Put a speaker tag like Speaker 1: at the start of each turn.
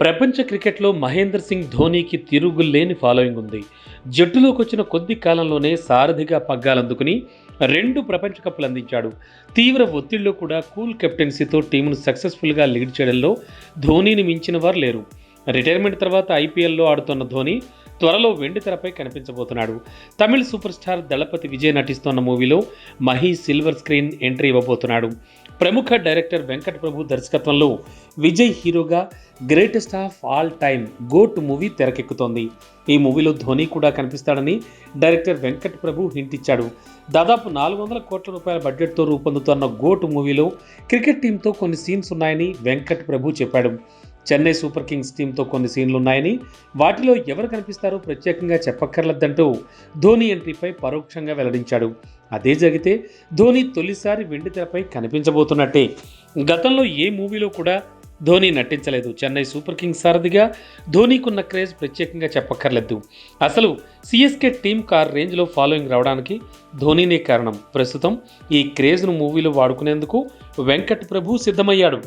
Speaker 1: ప్రపంచ క్రికెట్లో మహేంద్ర సింగ్ ధోనీకి తిరుగులేని ఫాలోయింగ్ ఉంది. జట్టులోకి వచ్చిన కొద్ది కాలంలోనే సారథిగా పగ్గాలందుకుని రెండు ప్రపంచ కప్పులు అందించాడు. తీవ్ర ఒత్తిడిలో కూడా కూల్ కెప్టెన్సీతో టీమును సక్సెస్ఫుల్గా లీడ్ చేయడంలో ధోనీని మించిన వారు లేరు. రిటైర్మెంట్ తర్వాత ఐపీఎల్లో ఆడుతున్న ధోని త్వరలో వెండి తెరపై కనిపించబోతున్నాడు. తమిళ సూపర్ స్టార్ దళపతి విజయ్ నటిస్తున్న మూవీలో మహి సిల్వర్ స్క్రీన్ ఎంట్రీ ఇవ్వబోతున్నాడు. ప్రముఖ డైరెక్టర్ వెంకట్ ప్రభు దర్శకత్వంలో విజయ్ హీరోగా greatest of all time GOAT movie తెరకెక్కుతోంది. ఈ మూవీలో ధోని కూడా కనిపిస్తాడని డైరెక్టర్ వెంకట్ ప్రభు హింట్ ఇచ్చాడు. దాదాపు నాలుగు వందల కోట్ల రూపాయల బడ్జెట్తో రూపొందుతున్న గోట్ మూవీలో క్రికెట్ టీంతో కొన్ని సీన్స్ ఉన్నాయని వెంకట్ ప్రభు చెప్పాడు. చెన్నై సూపర్ కింగ్స్ టీంతో కొన్ని సీన్లు ఉన్నాయని వాటిలో ఎవరు కనిపిస్తారో ప్రత్యేకంగా చెప్పక్కర్లేదంటూ ధోని ఎంట్రీపై పరోక్షంగా వెల్లడించాడు. అదే జరిగితే ధోని తొలిసారి వెండితెరపై కనిపించబోతున్నట్టే. గతంలో ఏ మూవీలో కూడా ధోని నటించలేదు. చెన్నై సూపర్ కింగ్స్ సారథిగా ధోనీకున్న క్రేజ్ ప్రత్యేకంగా చెప్పక్కర్లేదు. అసలు సిఎస్కే టీమ్ కార్ రేంజ్లో ఫాలోయింగ్ రావడానికి ధోనీనే కారణం. ప్రస్తుతం ఈ క్రేజ్ను మూవీలో వాడుకునేందుకు వెంకట్ ప్రభు సిద్ధమయ్యాడు.